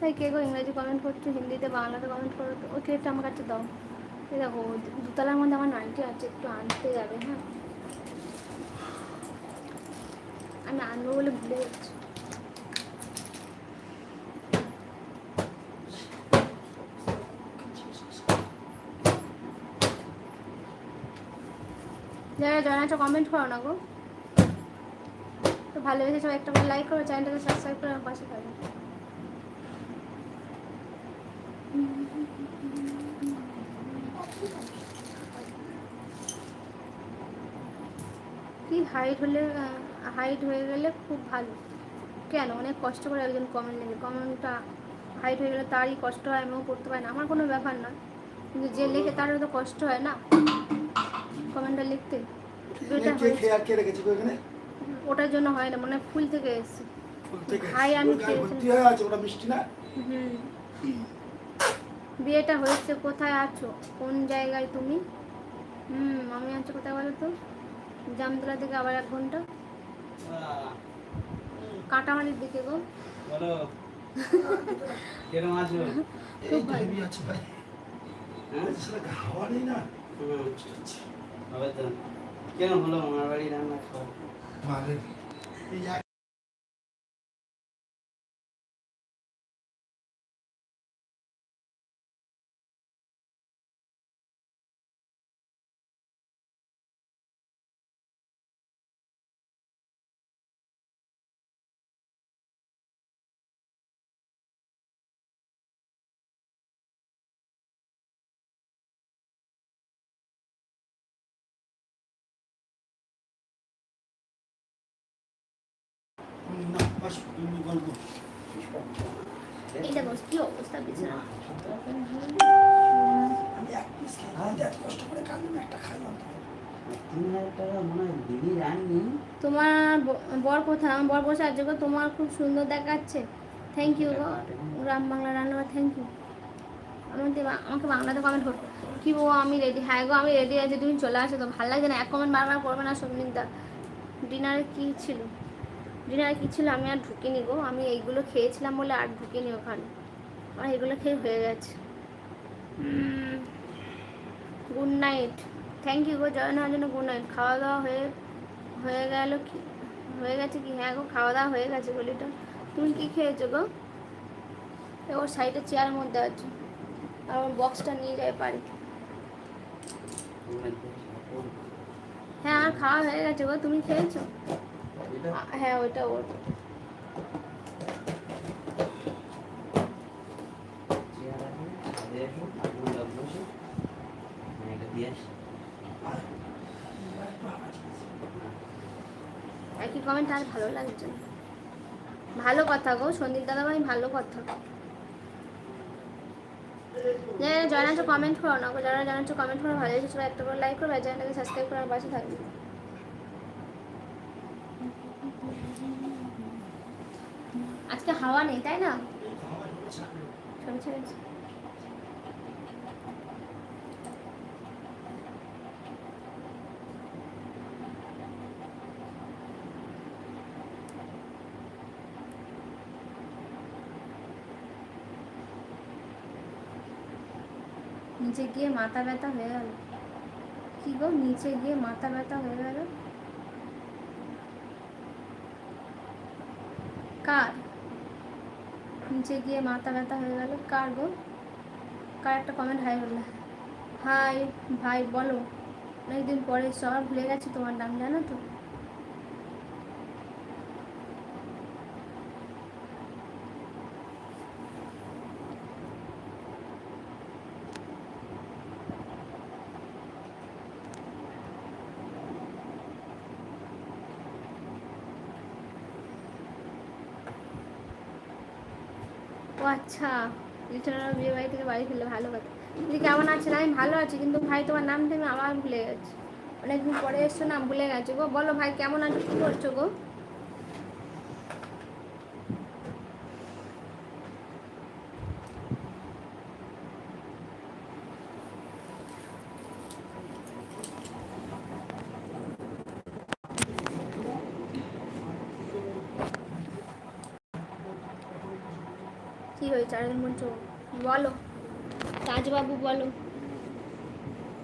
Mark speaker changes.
Speaker 1: তাই কে গো ইংরেজি কমেন্ট করছ, হিন্দিতে, বাংলাতে কমেন্ট করো তো ওই ক্লিপটা আমার কাছে দাও। দেখো, দুতলার মধ্যে আমার নাইটি আছে, একটু আনতে যাবে হ্যাঁ? আমি আনব বলে ভুলে যাচ্ছি। যারা জয়েন আছো কমেন্ট করো না গো। তো ভালোবেসে সবাই একটা লাইক করো, চ্যানেলটাকে সাবস্ক্রাইব করে আমার পাশে থাকবে কি হাইট হলে হাইট হয়ে গেলে খুব ভালো। কেন? অনেক কষ্ট করে একজন কমেন্ট লিখে কমেন্টটা হাইট হয়ে গেলে তারই কষ্ট হয় আমিও করতে পারি না। আমার কোনো ব্যাপার না কিন্তু যে লেখে তারও তো কষ্ট হয় না। কমেন্টটা লিখতে। ওটার জন্য হয় না। মানে ফুল থেকে এসেছে।
Speaker 2: ফুল থেকে
Speaker 1: ভাই, আমি খেয়েছি।
Speaker 2: ওটা মিষ্টি না?
Speaker 1: হুম। বিয়েটা হয়েছে কোথায় আছো? কোন জায়গায় তুমি? হুম আমি আছো কোথায় বলো তো? জামতলা থেকে আবার এক ঘণ্টা। কাটামারির দিকে গো।
Speaker 3: বলো।
Speaker 2: হেভি ভাই।
Speaker 3: হ্যাঁ? কেন হলো আমার বাড়ি রান্না খাও
Speaker 1: তোমার বর কোথায়? আমার বর বসে আছে তোমার খুব সুন্দর দেখাচ্ছে। থ্যাংক ইউ গ্রাম বাংলা রান্না থ্যাংক ইউ আমাদের আমাকে বাংলাতে কমেন্ট করো। কি বো আমি রেডি হ্যাঁ গো, আমি রেডি আছি, তুমি চলে আসো। তো ভালো লাগছে না, এক কমেন্ট বারবার করবে না সৌমিকদা ডিনারে কি ছিল? ডিনারে কি ছিল আমি আর ঢুকিনি গো। আমি এইগুলো খেয়েছিলাম বলে আর ঢুকিনি ওখানে। আর এগুলো খেয়ে হয়ে গেছে। Good night thank you go join হওয়ার জন্য গুড নাইট খাওয়া দাওয়া হয়ে হয়ে গেল কি? হয়ে গেছে কি? হ্যাঁ গো খাওয়া দাওয়া হয়ে গেছে বলিটা। তুমি কি খেয়েছো গো? ওর সাইডে চেয়ারের মধ্যে আছে। আর ওর বক্সটা নিয়ে যায় পারি হ্যাঁ আর খাওয়া হয়ে গেছে গো। তুমি খেয়েছো? হ্যাঁ ওইটা ওর। একই কমেন্ট আর ভালো লাগছে না। ভালো কথা গো সন্দীপ দাদা ভাই ভালো কথা। যারা জানাচ্ছ কমেন্ট করো না যারা জানাচ্ছ কমেন্ট করো ভালো এসেছ একটা করে লাইক করবে চ্যানেলটাকে সাবস্ক্রাইব করার পাশে থাকবে। আজকে হাওয়া নেই, তাই না? নিচে গিয়ে মাথা ব্যথা হয়ে গেল। কি গো? নিচে গিয়ে মাথা ব্যথা হয়ে গেল? কার? নিচে গিয়ে মাথা ব্যথা হয়ে গেল। কার গো? কার একটা কমেন্ট হাই বললে হাই, ভাই, বলো। অনেকদিন পরে সব ভুলে গেছি তোমার নাম, জানো তো? ও আচ্ছা লিটনের বিয়ে বাড়ি থেকে বাড়ি ফিরলে ভালো কথা। তুই কেমন আছেন আমি ভালো আছি, কিন্তু ভাই তোমার নামটা আমি আবার ভুলে গেছি। অনেকদিন পরে এসছো না, ভুলে গেছে গো। বলো ভাই, কেমন আছো? কি করছ গো? কি হয়েছে? আর বলো। রাজবাবু বলো।